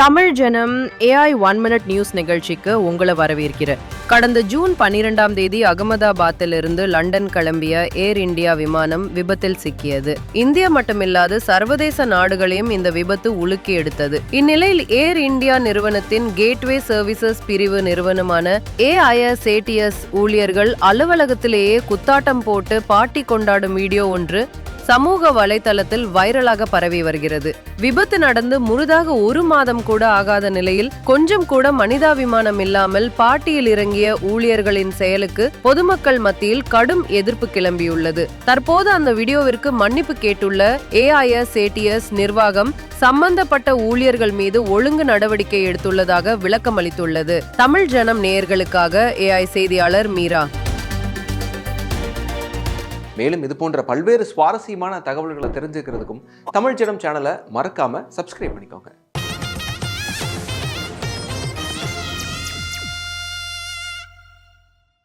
தமிழ் ஜனம் AI one minute news நிகழ்ச்சிக்கு உங்களை வரவேற்கிறேன். கடந்த ஜூன் பன்னிரெண்டாம் தேதி அகமதாபாத்திலிருந்து லண்டன் கிளம்பிய ஏர் இந்தியா விமானம் விபத்தில் சிக்கியது. இந்தியா மட்டுமில்லாது சர்வதேச நாடுகளையும் இந்த விபத்து உலுக்கி எடுத்தது. இந்நிலையில் ஏர் இந்தியா நிறுவனத்தின் கேட்வே சர்வீசஸ் பிரிவு நிறுவனமான ஏஐஎஸ்ஏடிஎஸ் ஊழியர்கள் அலுவலகத்திலேயே குத்தாட்டம் போட்டு பாட்டி கொண்டாடும் வீடியோ ஒன்று சமூக வலைதளத்தில் வைரலாக பரவி வருகிறது. விபத்து நடந்து முழுதாக ஒரு மாதம் கூட ஆகாத நிலையில் கொஞ்சம் கூட மனிதாபிமானம் இல்லாமல் பாட்டியில் இறங்கிய ஊழியர்களின் செயலுக்கு பொதுமக்கள் மத்தியில் கடும் எதிர்ப்பு கிளம்பியுள்ளது. தற்போது அந்த வீடியோவிற்கு மன்னிப்பு கேட்டுள்ள ஏஐஎஸ் ஏடிஎஸ் நிர்வாகம் சம்பந்தப்பட்ட ஊழியர்கள் மீது ஒழுங்கு நடவடிக்கை எடுத்துள்ளதாக விளக்கம் அளித்துள்ளது தமிழ் ஜனம் நேயர்களுக்காக ஏஐ செய்தியாளர் மீரா. மேலும் இது போன்ற பல்வேறு சுவாரஸ்யமான தகவல்களை தெரிஞ்சுக்கிறதுக்கும் தமிழ் தமிழ்ச்சிடம் சேனலை மறக்காம சப்ஸ்கிரைப் பண்ணிக்கோங்க.